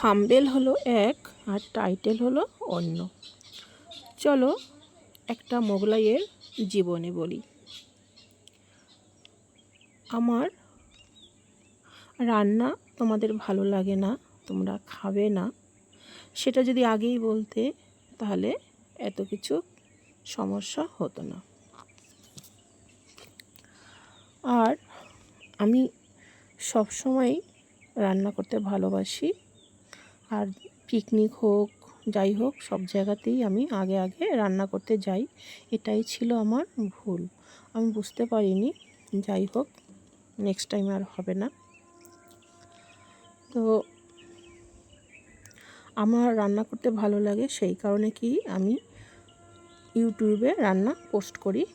Thumbnail হলো এক আর title হলো অন্য। চলো একটা মোগলাইয়ের জীবনে বলি। আমার রান্না তোমাদের ভালো লাগে না, তোমরা খাবে না। সেটা যদি আগেই বলতে, তাহলে এত কিছু সমস্যা হতো না। আর আমি সবসময় রান্না করতে ভালোবাসি আর পিকনিক হোক, যাই হোক, সব জায়গাতেই আমি আগে আগে রান্না করতে যাই। এটাই ছিল আমার ভুল। আমি বুঝতে পারিনি, যাই হোক নেক্সট টাইম আর হবে না। তো আমার রান্না করতে ভালো লাগে, সেই কারণে কি আমি ইউটিউবে রান্না পোস্ট করি।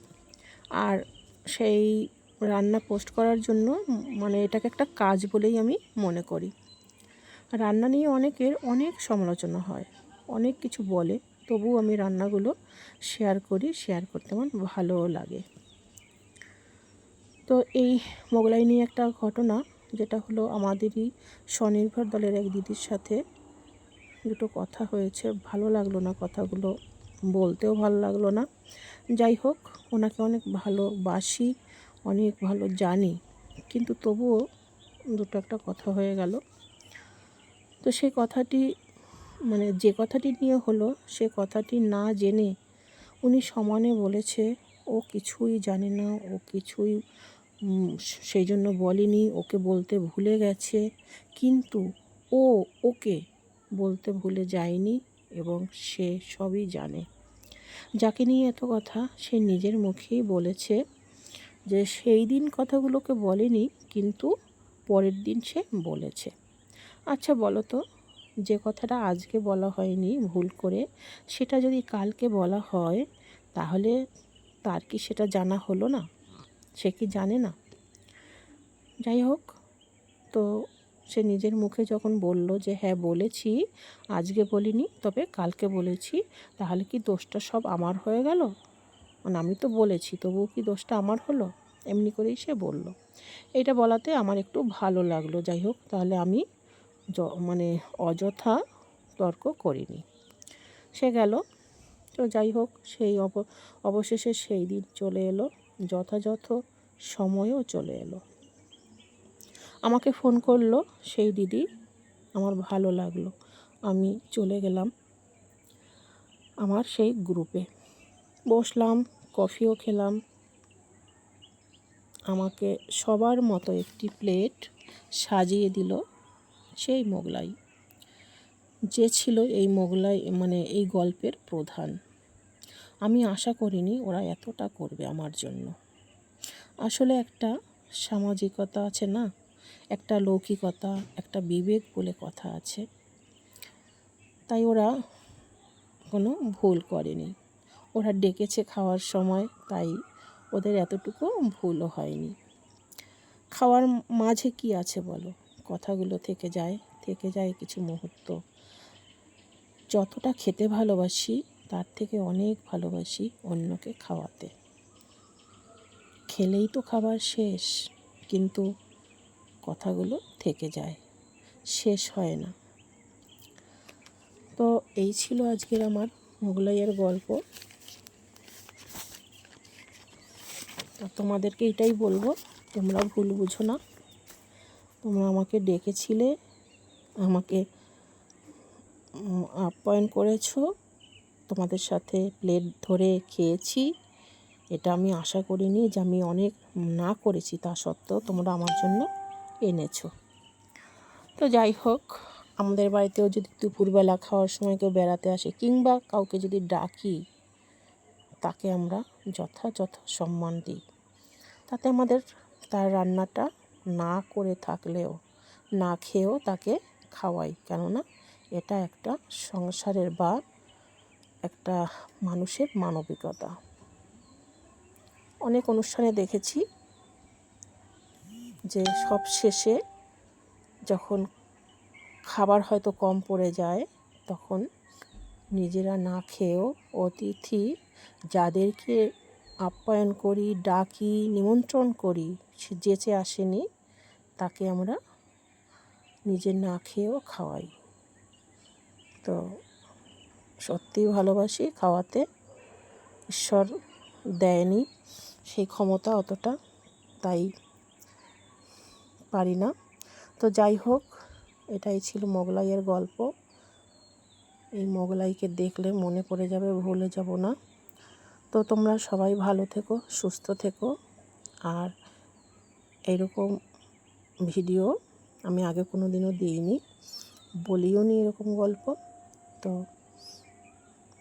আর সেই রান্না পোস্ট করার জন্য মানে এটাকে একটা কাজ বলেই আমি মনে করি। রান্না নিয়ে অনেকের অনেক সমালোচনা হয়, অনেক কিছু বলে। তবু আমি রান্নাগুলো শেয়ার করি শেয়ার করতে আমার ভালোও লাগে। তো এই মোগলাই নিয়ে একটা ঘটনা, যেটা হলো আমাদেরই স্বনির্ভর দলের এক দিদির সাথে দুটো কথা হয়েছে। ভালো লাগল না কথাগুলো, বলতেও ভালো লাগল না। যাই হোক, ওনাকে অনেক ভালোবাসি, অনেক ভালো জানি, কিন্তু তবুও দুটো একটা কথা হয়ে গেল। তো সেই কথাটি মানে যে কথাটি নিয়ে হলো, সে কথাটি না জেনে উনি সমানে বলেছে, ও কিছুই জানে না, ও কিছুই সেই জন্য বলেনি, ওকে বলতে ভুলে গেছে। কিন্তু ও ওকে বলতে ভুলে যায়নি এবং সে সবই জানে। যাকে নিয়ে এত কথা, সে নিজের মুখেই বলেছে যে, সেই দিন কথাগুলোকে বলেনি, কিন্তু পরের দিন সে বলেছে। আচ্ছা বলো তো, যে কথাটা আজকে বলা হয়নি, ভুল করে, সেটা যদি কালকে বলা হয়, তাহলে তার কি সেটা জানা হলো না? সে কি জানে না? যাই হোক, তো সে নিজের মুখে যখন বলল যে হ্যাঁ বলেছি, আজকে বলিনি, তবে কালকে বলেছি, তাহলে কি দোষটা সব আমার হয়ে গেল? মানে আমি তো বলেছি, তবুও কি দোষটা আমার হলো? এমনি করেই সে বলল। এটা বলাতে আমার একটু ভালো লাগল, যাই হোক, তাহলে আমি মানে অযথা তর্ক করিনি। সে গেল। তো যাই হোক, সেই অবশেষে সেই দিন চলে এলো। যথাযথ সময়ও চলে এলো। আমাকে ফোন করল, সেই দিদি, আমার ভালো লাগল। আমি চলে গেলাম আমার সেই গ্রুপে। বসলাম, কফিও খেলাম। আমাকে সবার মতো একটি প্লেট সাজিয়ে দিল। সেই মোগলাই। যে ছিল এই মোগলাই মানে এই গল্পের প্রধান। আমি আশা করিনি ওরা এতটা করবে আমার জন্য। আসলে একটা সামাজিকতা আছে না? একটা লৌকিকতা, একটা বিবেক বলে কথা আছে। তাই ওরা কোনো ভুল করেনি। ওরা ডেকেছে খাওয়ার সময়, তাই ওদের এতটুকু ভুলও হয়নি। খাওয়ার মাঝে কি আছে বলো? কথাগুলো থেকে যায় থেকে যায় কিছু মুহূর্ত। যতটা খেতে ভালোবাসি, তার থেকে অনেক ভালোবাসি অন্যকে খাওয়াতে। খেলেই তো খাবার শেষ, কিন্তু কথাগুলো থেকে যায়, শেষ হয় না। তো এই ছিল আজকের আমার মোগলাইয়ের গল্প। তোমাদেরকে এটাই বলব তোমরা ভুল বুঝো না। তোমরা আমাকে ডেকেছিলে, আমাকে আপ্যায়ন করেছ, তোমাদের সাথে প্লেট ধরে খেয়েছি। এটা আমি আশা করিনি যে আমি অনেক না করেছি, তা সত্ত্বেও তোমরা আমার জন্য এনেছো। তো যাই হোক, আমাদের বাড়িতেও যদি দুপুরবেলা খাওয়ার সময় কেউ বেড়াতে আসে কিংবা কাউকে যদি ডাকি, তাকে আমরা যথাযথ সম্মান দিই। তাতে আমাদের তার রান্নাটা না করে থাকলেও না খেয়েও তাকে খাওয়াই। কেননা এটা একটা সংসারের বা একটা মানুষের মানবিকতা। অনেক অনুষ্ঠানে দেখেছি যে সব শেষে যখন খাবার হয়তো কম পড়ে যায়, তখন নিজেরা না খেয়েও অতিথি যাদেরকে আপ্যায়ন করি, ডাকি, নিমন্ত্রণ করি, সে যেচে আসেনি তাকে আমরা নিজে না খেয়েও খাওয়াই। তো সত্যিই ভালোবাসি খাওয়াতে, ঈশ্বর দেয়নি, সেই ক্ষমতা অতটা তাই পারি না। তো যাই হোক, এটাই ছিল মোগলাইয়ের গল্প। এই মোগলাইকে দেখলে মনে পড়ে যাবে, ভুলে যাব না। তো তোমরা সবাই ভালো থেকো, সুস্থ থেকো। আর এরকম ভিডিও আমি আগে কোনো দিনও দিইনি, বলিও নি এরকম গল্প। তো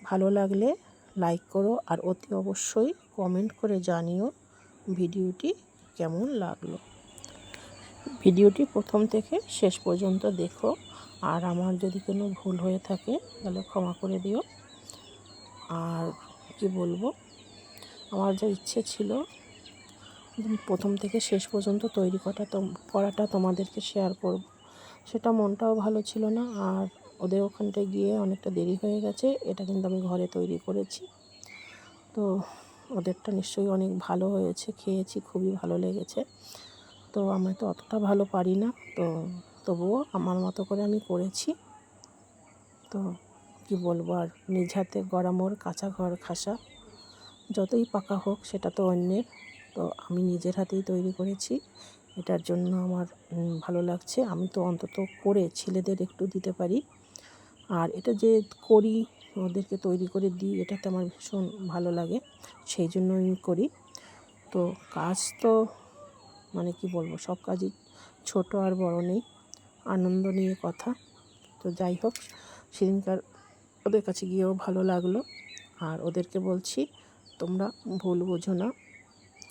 ভালো লাগলে লাইক করো আর অতি অবশ্যই কমেন্ট করে জানিও ভিডিওটি কেমন লাগল। ভিডিওটি প্রথম থেকে শেষ পর্যন্ত দেখো। আর আমার যদি কোনো ভুল হয়ে থাকে তাহলে ক্ষমা করে দিও। আর কি বলব? আমার যা ইচ্ছে ছিল প্রথম থেকে শেষ পর্যন্ত তৈরি করাটা তো করাটা তোমাদেরকে শেয়ার করব। সেটা মনটাও ভালো ছিল না, আর ওদের ওখানটায় গিয়ে অনেকটা দেরি হয়ে গেছে, এটা কিন্তু আমি ঘরে তৈরি করেছি। তো ওদেরটা নিশ্চয়ই অনেক ভালো হয়েছে, খেয়েছি, খুবই ভালো লেগেছে। তো আমি তো অতটা ভালো পারি না, তো তবুও আমার মতো করে আমি করেছি। তো কি বলব, আর নিজ হাতে গড়া মোর কাঁচা ঘর, খাসা। যতই পাকা হোক, সেটা তো অন্যের। তো আমি নিজের হাতেই তৈরি করেছি। এটার জন্য আমার ভালো লাগছে। আমি তো অন্তত করে ছেলেদের একটু দিতে পারি। আর এটা যে করি, ওদেরকে তৈরি করে দিই, এটাতে আমার ভীষণ ভালো লাগে। সেই জন্য আমি করি। তো কাজ তো মানে কি বলব, সব কাজই ছোট আর বড় নেই। আনন্দ নিয়ে কথা। তো যাই হোক, সেদিনকার ওদের কাছে গিয়েও ভালো লাগল। আর ওদেরকে বলছি তোমরা ভুল বোঝো না,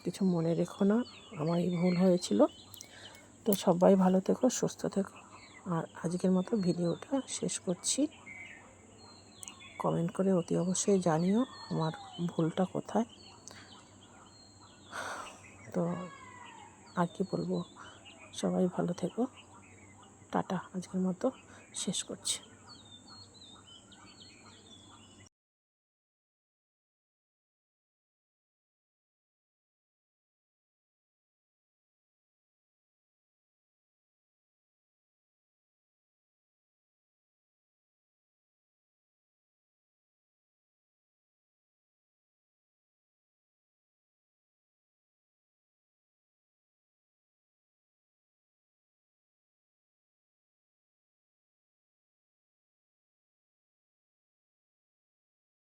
কিছু মনে রেখো না, আমারই ভুল হয়েছিল। তো সবাই ভালো থেকো, সুস্থ থেকো। আর আজকের মতো ভিডিওটা শেষ করছি। কমেন্ট করে অতি অবশ্যই জানিও আমার ভুলটা কোথায়। তো আর কি বলব? সবাই ভালো থেকো। টাটা, আজকের মতো শেষ করছি।